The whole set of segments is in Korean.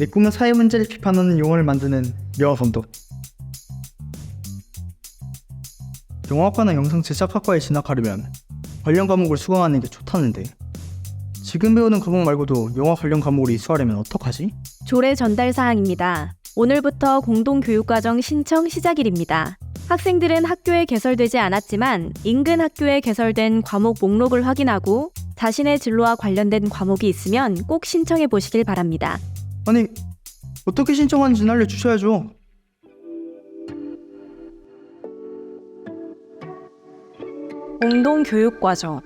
내 꿈은 사회 문제를 비판하는 용어를 만드는 명화 감독. 영화학과나 영상 제작학과에 진학하려면 관련 과목을 수강하는 게 좋다는데 지금 배우는 과목 말고도 영화 관련 과목을 이수하려면 어떡하지? 조례 전달 사항입니다. 오늘부터 공동교육과정 신청 시작일입니다. 학생들은 학교에 개설되지 않았지만 인근 학교에 개설된 과목 목록을 확인하고 자신의 진로와 관련된 과목이 있으면 꼭 신청해 보시길 바랍니다. 아니 어떻게 신청하는지 알려주셔야죠. 공동교육과정.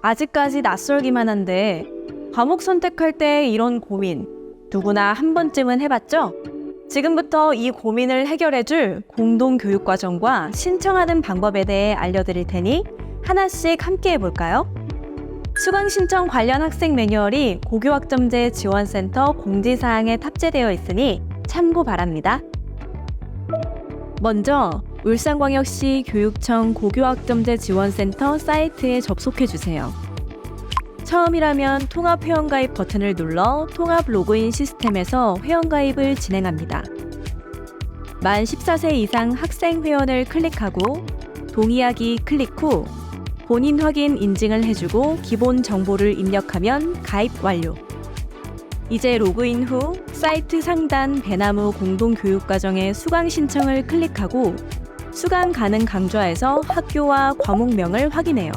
아직까지 낯설기만 한데 과목 선택할 때 이런 고민 누구나 한 번쯤은 해봤죠? 지금부터 이 고민을 해결해줄 공동교육과정과 신청하는 방법에 대해 알려드릴 테니 하나씩 함께 해볼까요? 수강 신청 관련 학생 매뉴얼이 고교학점제 지원센터 공지사항에 탑재되어 있으니 참고 바랍니다. 먼저 울산광역시 교육청 고교학점제 지원센터 사이트에 접속해 주세요. 처음이라면 통합 회원가입 버튼을 눌러 통합 로그인 시스템에서 회원가입을 진행합니다. 만 14세 이상 학생 회원을 클릭하고 동의하기 클릭 후 본인 확인 인증을 해주고 기본 정보를 입력하면 가입 완료. 이제 로그인 후 사이트 상단 배나무 공동교육과정의 수강 신청을 클릭하고 수강 가능 강좌에서 학교와 과목명을 확인해요.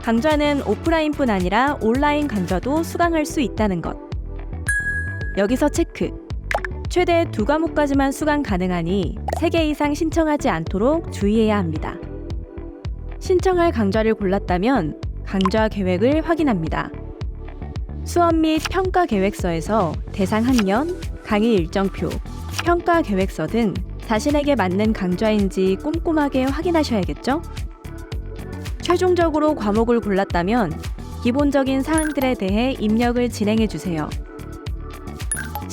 강좌는 오프라인뿐 아니라 온라인 강좌도 수강할 수 있다는 것. 여기서 체크. 최대 두 과목까지만 수강 가능하니 3개 이상 신청하지 않도록 주의해야 합니다. 신청할 강좌를 골랐다면 강좌 계획을 확인합니다. 수업 및 평가 계획서에서 대상 학년, 강의 일정표, 평가 계획서 등 자신에게 맞는 강좌인지 꼼꼼하게 확인하셔야겠죠? 최종적으로 과목을 골랐다면 기본적인 사항들에 대해 입력을 진행해 주세요.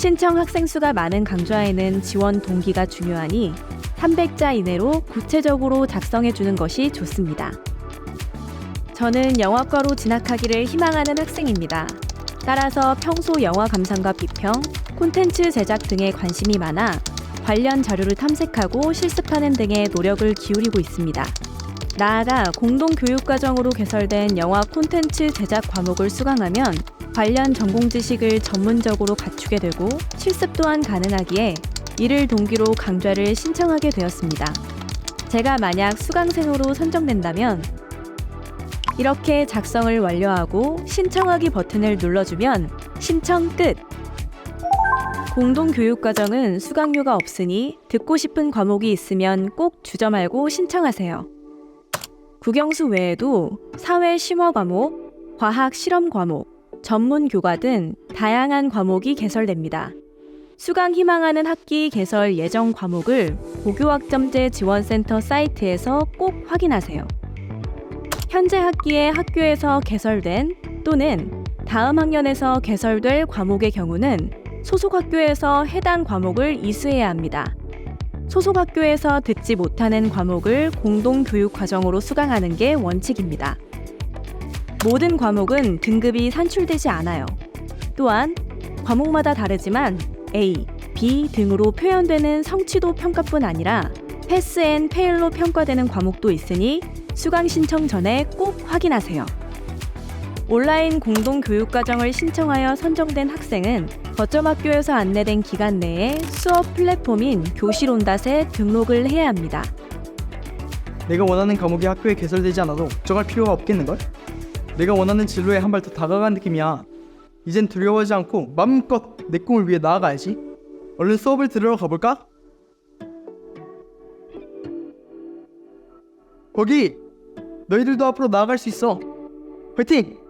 신청 학생 수가 많은 강좌에는 지원 동기가 중요하니 300자 이내로 구체적으로 작성해 주는 것이 좋습니다. 저는 영화과로 진학하기를 희망하는 학생입니다. 따라서 평소 영화 감상과 비평, 콘텐츠 제작 등에 관심이 많아 관련 자료를 탐색하고 실습하는 등의 노력을 기울이고 있습니다. 나아가 공동교육과정으로 개설된 영화 콘텐츠 제작 과목을 수강하면 관련 전공 지식을 전문적으로 갖추게 되고 실습 또한 가능하기에 이를 동기로 강좌를 신청하게 되었습니다. 제가 만약 수강생으로 선정된다면 이렇게 작성을 완료하고 신청하기 버튼을 눌러주면 신청 끝! 공동교육과정은 수강료가 없으니 듣고 싶은 과목이 있으면 꼭 주저 말고 신청하세요. 국영수 외에도 사회 심화 과목, 과학 실험 과목, 전문 교과 등 다양한 과목이 개설됩니다. 수강 희망하는 학기 개설 예정 과목을 고교학점제 지원센터 사이트에서 꼭 확인하세요. 현재 학기에 학교에서 개설된 또는 다음 학년에서 개설될 과목의 경우는 소속 학교에서 해당 과목을 이수해야 합니다. 소속 학교에서 듣지 못하는 과목을 공동 교육 과정으로 수강하는 게 원칙입니다. 모든 과목은 등급이 산출되지 않아요. 또한 과목마다 다르지만 A, B 등으로 표현되는 성취도 평가뿐 아니라 패스 앤 페일로 평가되는 과목도 있으니 수강 신청 전에 꼭 확인하세요. 온라인 공동 교육 과정을 신청하여 선정된 학생은 거점 학교에서 안내된 기간 내에 수업 플랫폼인 교실온닷에 등록을 해야 합니다. 내가 원하는 과목이 학교에 개설되지 않아도 걱정할 필요가 없겠는걸? 내가 원하는 진로에 한 발 더 다가간 느낌이야. 이젠 두려워하지 않고 마음껏 내 꿈을 위해 나아가야지. 얼른 수업을 들으러 가볼까? 거기! 너희들도 앞으로 나아갈 수 있어. 화이팅!